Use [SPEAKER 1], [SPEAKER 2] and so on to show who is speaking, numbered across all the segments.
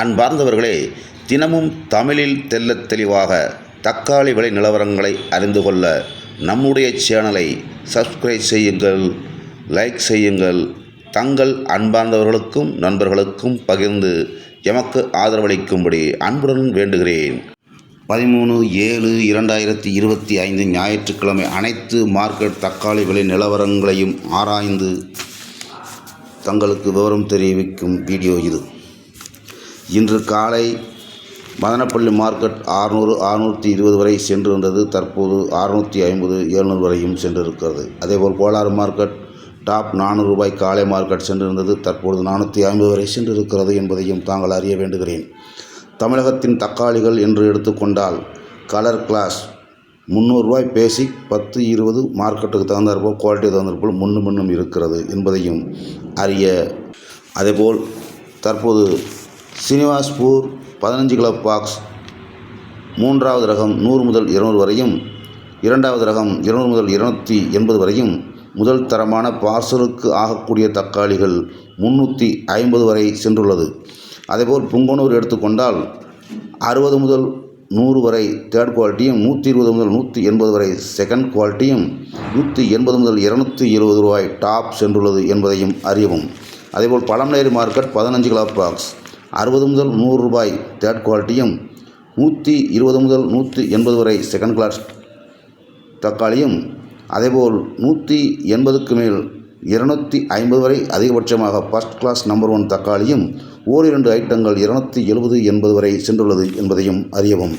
[SPEAKER 1] அன்பார்ந்தவர்களே தினமும் தமிழில் தெள்ளத் தெளிவாக தக்காளி விலை நிலவரங்களை அறிந்து கொள்ள நம்முடைய சேனலை சப்ஸ்கிரைப் செய்யுங்கள் லைக் செய்யுங்கள். தங்கள் அன்பார்ந்தவர்களுக்கும் நண்பர்களுக்கும் பகிர்ந்து எமக்கு ஆதரவளிக்கும்படி அன்புடன் வேண்டுகிறேன். பதிமூணு ஏழு இரண்டாயிரத்தி இருபத்தி ஐந்து ஞாயிற்றுக்கிழமை அனைத்து மார்க்கெட் தக்காளி விலை நிலவரங்களையும் ஆராய்ந்து தங்களுக்கு விவரம் தெரிவிக்கும் வீடியோ இது. இன்று காலை மதனப்பள்ளி மார்க்கெட் ஆறுநூறு அறுநூற்றி இருபது வரை சென்றிருந்தது. தற்போது அறுநூற்றி ஐம்பது எழுநூறு வரையும் சென்றிருக்கிறது. அதேபோல் கோலாறு மார்க்கெட் டாப் நானூறு ரூபாய் காலை மார்க்கெட் சென்றிருந்தது. தற்பொழுது நானூற்றி ஐம்பது வரை சென்றிருக்கிறது என்பதையும் தாங்கள் அறிய வேண்டுகிறேன். தமிழகத்தின் தக்காளிகள் என்று எடுத்துக்கொண்டால் கலர் கிளாஸ் முந்நூறுரூவாய் பேசி பத்து இருபது மார்க்கெட்டுக்கு தகுந்தாற்போல் குவாலிட்டி தகுந்தாற்போல் முன்னும் முன்னும் இருக்கிறது என்பதையும் அறிய அதேபோல் தற்போது சீனிவாஸ்பூர் பதினஞ்சு கிலோ பாக்ஸ் மூன்றாவது ரகம் நூறு முதல் இருநூறு வரையும் இரண்டாவது ரகம் இருநூறு முதல் இருநூற்றி எண்பது வரையும் முதல் தரமான பார்சலுக்கு ஆகக்கூடிய தக்காளிகள் முந்நூற்றி ஐம்பது வரை சென்றுள்ளது. அதேபோல் புங்கனூர் எடுத்துக்கொண்டால் அறுபது முதல் நூறு வரை தேர்ட் குவாலிட்டியும் நூற்றி இருபது முதல் நூற்றி எண்பது வரை செகண்ட் குவாலிட்டியும் நூற்றி எண்பது முதல் இருநூற்றி இருபது ரூபாய் டாப் சென்றுள்ளது என்பதையும் அறியவும். அதேபோல் பழம்நேரி மார்க்கெட் பதினஞ்சு கிலோ பாக்ஸ் அறுபது முதல் நூறு ரூபாய் தேர்ட் குவாலிட்டியும் நூற்றி இருபது முதல் நூற்றி எண்பது வரை செகண்ட் கிளாஸ் தக்காளியும் அதேபோல் நூற்றி எண்பதுக்கு மேல் இருநூற்றி ஐம்பது வரை அதிகபட்சமாக ஃபஸ்ட் கிளாஸ் நம்பர் ஒன் தக்காளியும் ஓரிரண்டு ஐட்டங்கள் இருநூற்றி எழுபது எண்பது வரை சென்றுள்ளது என்பதையும் அறியவும்.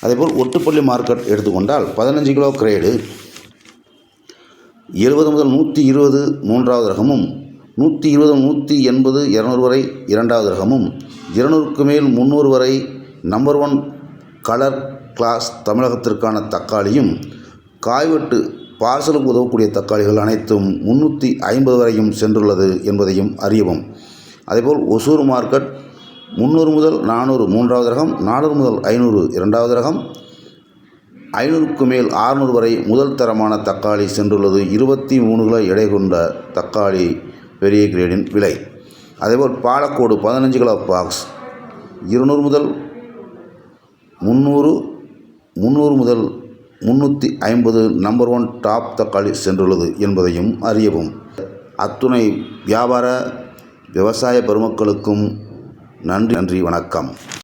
[SPEAKER 1] அதேபோல் ஒட்டுப்பள்ளி மார்க்கெட் எடுத்துக்கொண்டால் பதினஞ்சு கிலோ கிரேடு எழுபது முதல் நூற்றி இருபது மூன்றாவது ரகமும் நூற்றி இருபது நூற்றி எண்பது இரநூறு வரை இரண்டாவது ரகமும் இருநூறுக்கு மேல் முந்நூறு வரை நம்பர் ஒன் கலர் கிளாஸ் தமிழகத்திற்கான தக்காளியும் காய்வெட்டு பார்சலுக்கு உதவக்கூடிய தக்காளிகள் அனைத்தும் முந்நூற்றி ஐம்பது வரையும் சென்றுள்ளது என்பதையும் அறியவும். அதேபோல் ஒசூர் மார்க்கெட் முந்நூறு முதல் நானூறு மூன்றாவது ரகம் நானூறு முதல் ஐநூறு இரண்டாவது ரகம் ஐநூறுக்கு மேல் ஆறுநூறு வரை முதல் தரமான தக்காளி சென்றுள்ளது. இருபத்தி மூணு கிலோ எடை கொண்ட தக்காளி பெரிய கிரேடின் விலை. அதேபோல் பாலக்கோடு பதினஞ்சு கிலோ பாக்ஸ் இருநூறு முதல் முந்நூறு முந்நூறு முதல் முந்நூற்றி ஐம்பது நம்பர் ஒன் டாப் தக்காளி சென்றுள்ளது என்பதையும் அறியவும். அத்துணை வியாபார விவசாய பெருமக்களுக்கும் நன்றி நன்றி வணக்கம்.